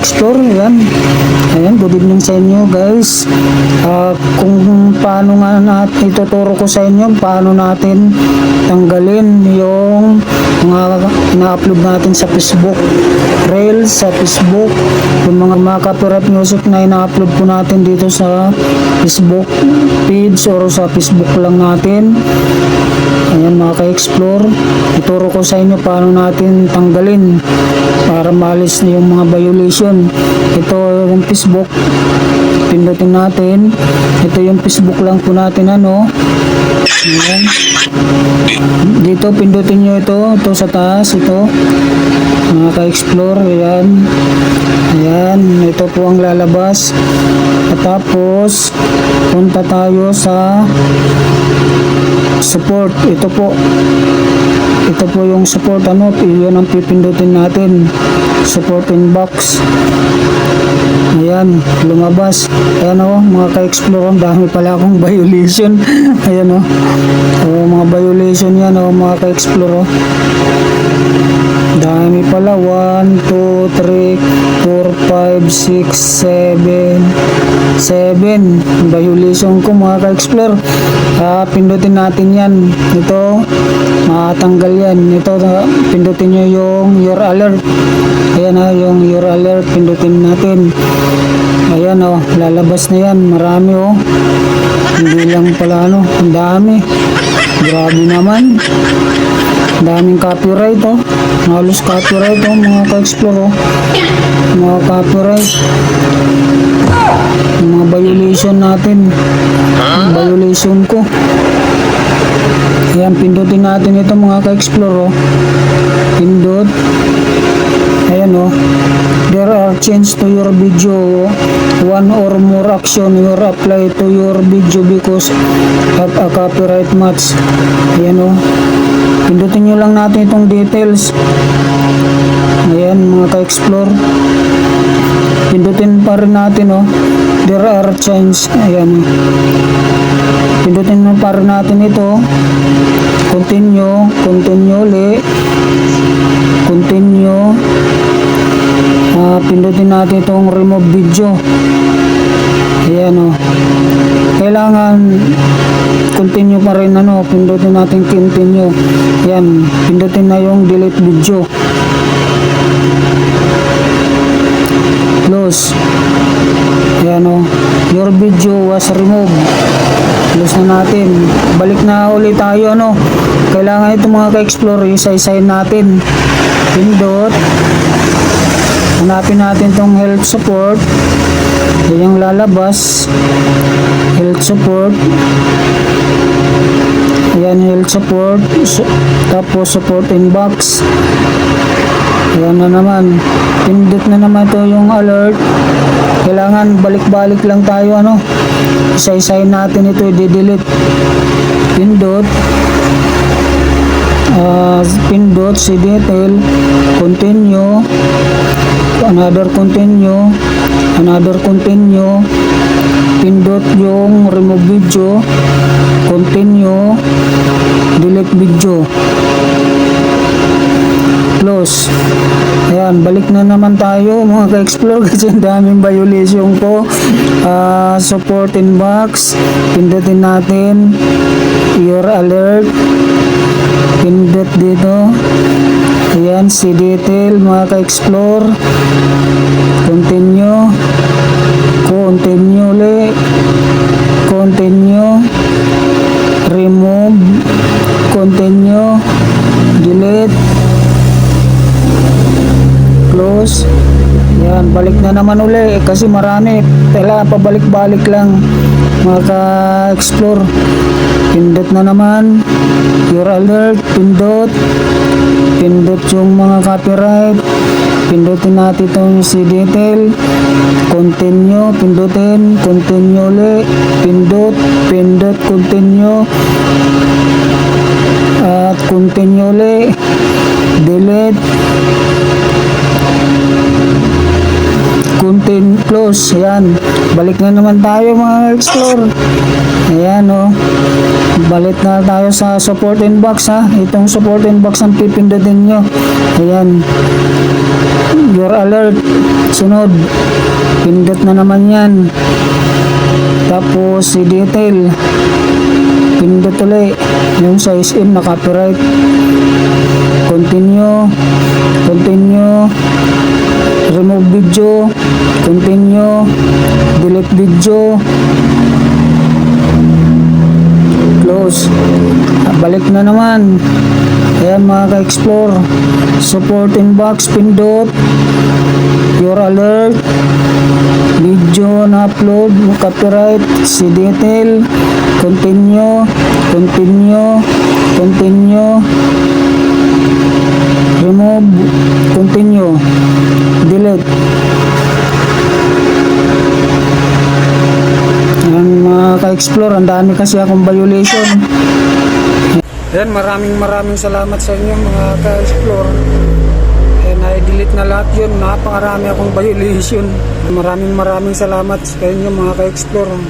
ka-explore. Ayan. Ayan, good evening sa inyo guys. Ah, kung paano nga natin ituturo ko sa inyo paano natin tanggalin yung mga na-upload natin sa Facebook Reels sa Facebook yung mga mga copyright music na ina-upload po natin dito sa Facebook page or sa Facebook lang natin Ayan mga ka-explore, ituro ko sa inyo paano natin tanggalin para malis na yung mga violation. Ito yung Facebook, pindutin natin. Ito yung Facebook lang po natin ano. Ayan. Dito pindutin nyo ito, ito sa taas, ito. Mga ka-explore, ayan. Ayan, ito po ang lalabas. At tapos, punta tayo sa support. Ito po. Ito po yung support. Ano yun ang pipindutin natin. Support inbox. Ayan lumabas. Ayan o mga ka-explore dami pala akong violation. Ayan o o, mga violation yan o mga ka-explore dami pala. 1, 2, 3, 4, 5, 6, 7 7 violation ko mga ka-explore Ah, pindutin natin yan. Ito matanggal yan. Ito ah, pindutin nyo yung your alert. Ayan ha yung your alert. Pindutin natin. Ayan o lalabas na yan. Marami o hindi lang pala ano ang dami grabe naman. Daming copyright oh. Halos copyright oh mga ka-explore oh. Mga copyright. Yung mga violation natin. Yung violation ko. Ayan pindutin natin ito mga ka-explore oh. Pindot ayan oh there are change to your video. One or more action you apply to your video because have a copyright match. Ayan oh. Pindutin nyo lang natin itong details. Ayan mga ka-explore. Pindutin pa rin natin oh. There are change. Ayan pindutin na pa rin natin ito. Continue continue uli continue Ah, pindutin natin itong remove video. Ayan o kailangan continue pa rin ano pindutin natin continue. Yan pindutin na yung delete video. Close. Ayan o your video was removed. Close na natin. Balik na ulit tayo ano. Kailangan ito mga ka-explore isa-isahin natin. Pindot hanapin natin tong health support. Yan yung lalabas. Health support. Yan health support. Su- tapos support inbox yan na naman. Pindot na naman to yung alert. Kailangan balik-balik lang tayo ano? Isa-isahin natin ito i-delete. Pindot. Uh, pindot si detail continue another continue. Another continue. Pindot yung remove video. Continue. Delete video. Close. Ayan balik na naman tayo mga ka-explore kasi ang daming violation ko Ah, support inbox. Pindutin natin. Your alert. Pindot dito ayan si detail mga ka-explore. Continue. Continue ulit continue. Remove. Continue. Delete. Close. Yan balik na naman uli eh, kasi marami. Kailangan pabalik-balik lang mga ka-explore pindot na naman. Your alert pindot. Pindot yung mga copyright. Pindutin natin itong si detail. Continue pindutin. Continue uli. Pindot pindot continue. At continue uli. Delete content close ayan balik na naman tayo mga explore ayan o balik na tayo sa support inbox ha itong support inbox ang pipindutin nyo ayan your alert. Sunod. Pindot na naman yan. Tapos si detail. Pindot ulit. Yung sa SM na copyright. Continue. Remove video. Continue. Delete video. Close. Ah, Balik na naman. Ayan mga ka-explore. Support inbox, pindot. Your alert. Video na upload, copyright, si detail. Continue. Continue. Continue. Remove. Continue. Delete. Ayan mga ka-explore, ang dami kasi akong violation. Ayan, maraming maraming salamat sa inyo mga ka-explore. Ayan, na-delete na lahat yun. Napakarami akong violation. Maraming maraming salamat sa inyo mga ka-explore.